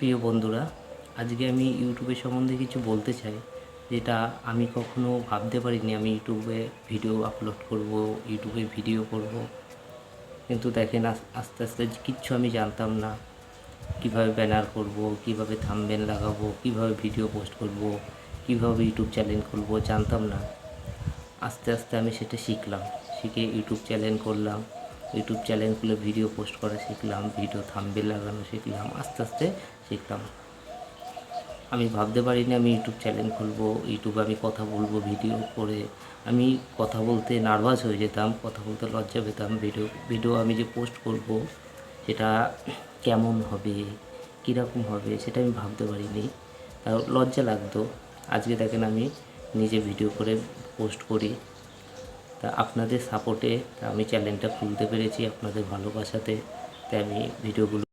প্রিয় বন্ধুরা, আজকে আমি ইউটিউবের সম্বন্ধে কিছু বলতে চাই, যেটা আমি কখনো ভাবতে পারিনি আমি ইউটিউবে ভিডিও আপলোড করব, ইউটিউবে ভিডিও করব। কিন্তু দেখেন, আস- আস্তে আস্তে কিচ্ছু আমি জানতাম না। কীভাবে ব্যানার করব, কীভাবে থাম্বনেল লাগাবো, কীভাবে ভিডিও পোস্ট করব, কীভাবে ইউটিউব চ্যানেল খুলবো, জানতাম না। আস্তে আস্তে আমি সেটা শিখলাম, শিখে ইউটিউব চ্যানেল করলাম। ইউটিউব চ্যানেল খুলে ভিডিও পোস্ট করা, শিখলাম, ভিডিও থাম্বেল লাগানো শিখলাম, আস্তে আস্তে শিখলাম। আমি ভাবতে পারিনি আমি ইউটিউব চ্যানেল খুলবো, ইউটিউবে আমি কথা বলব ভিডিও করে। আমি কথা বলতে নার্ভাস হয়ে যেতাম, কথা বলতে লজ্জা পেতাম, ভিডিও ভিডিও আমি যে পোস্ট করব সেটা কেমন হবে, কীরকম হবে সেটা আমি ভাবতে পারিনি। তাও লজ্জা লাগতো। আজকে দেখেন আমি নিজে ভিডিও করে পোস্ট করি। তা আপনাদের সাপোর্টে আমি চ্যানেলটা খুলতে পেরেছি আপনাদের ভালোবাসাতে। তাই আমি ভিডিওগুলো